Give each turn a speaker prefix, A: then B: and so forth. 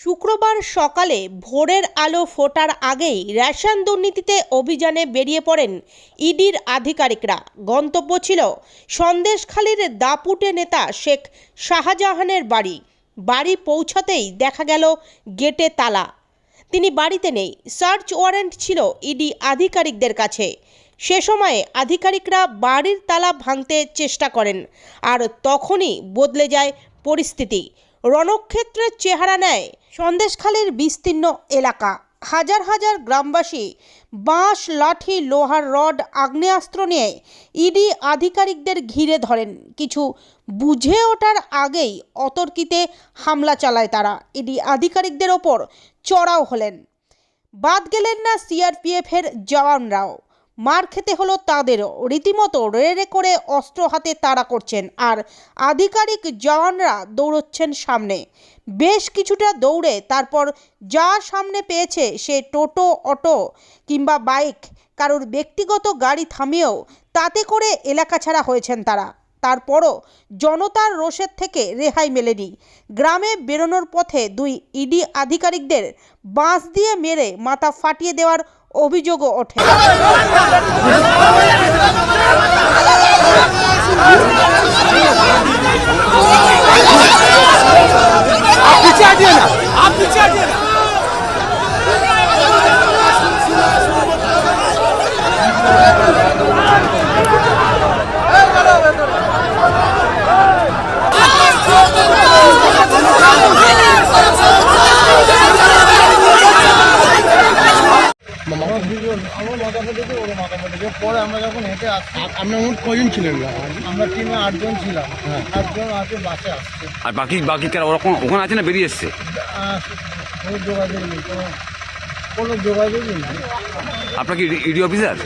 A: শুক্রবার সকালে ভোরের আলো ফোটার আগেই রেশন দুর্নীতিতে অভিযানে বেরিয়ে পড়েন ইডির আধিকারিকরা। গন্তব্য ছিল সন্দেশখালীর দাপুটে নেতা শেখ শাহজাহানের বাড়ি। বাড়ি পৌঁছাতেই দেখা গেল গেটে তালা। তিনি বাড়িতে নেই, সার্চ ওয়ারেন্ট ছিল ইডি আধিকারিকদের কাছে। সে সময়ে আধিকারিকরা বাড়ির তালা ভাঙতে চেষ্টা করেন, আর তখনই বদলে যায় পরিস্থিতি। রণক্ষেত্রের চেহারা নেয় সন্দেশখালীর বিস্তীর্ণ এলাকা। হাজার হাজার গ্রামবাসী বাঁশ, লাঠি, লোহার রড, আগ্নেয়াস্ত্র নিয়ে ইডি আধিকারিকদের ঘিরে ধরেন। কিছু বুঝে ওঠার আগেই অতর্কিতে হামলা চালায় তারা। ইডি আধিকারিকদের ওপর চড়াও হলেন। বাদ গেলেন না সিআরপিএফের জওয়ানরাও। মার খেতে হলো তাদেরও রীতিমতো রেড়ে করে অস্ত্র হাতে তাড়া করছেন আর আধিকারিক জওয়ানরা দৌড়চ্ছেন সামনে। বেশ কিছুটা দৌড়ে তারপর যা সামনে পেয়েছে সে টোটো, অটো কিংবা বাইক কারোর ব্যক্তিগত গাড়ি থামিয়েও তাতে করে এলাকা ছাড়া হয়েছেন তারা। তারপরও জনতার রোষের থেকে রেহাই মেলেনি। গ্রামে বেরোনোর পথে দুই ইডি আধিকারিকদের বাঁশ দিয়ে মেরে মাথা ফাটিয়ে দেওয়ার অভিযোগও ওঠে।
B: Thank you.
C: আমার পরে আমরা যখন হেঁটে
B: আপনার কজন
C: আমরা টিমে আটজন ছিলাম আটজন আছে
D: আর বাকি বাকি ওরকম ওখানে আছে না বেরিয়ে এসছে?
C: কোনো যোগাযোগ নেই কোনো কোনো নেই
D: আপনার কি ইডি অফিসার?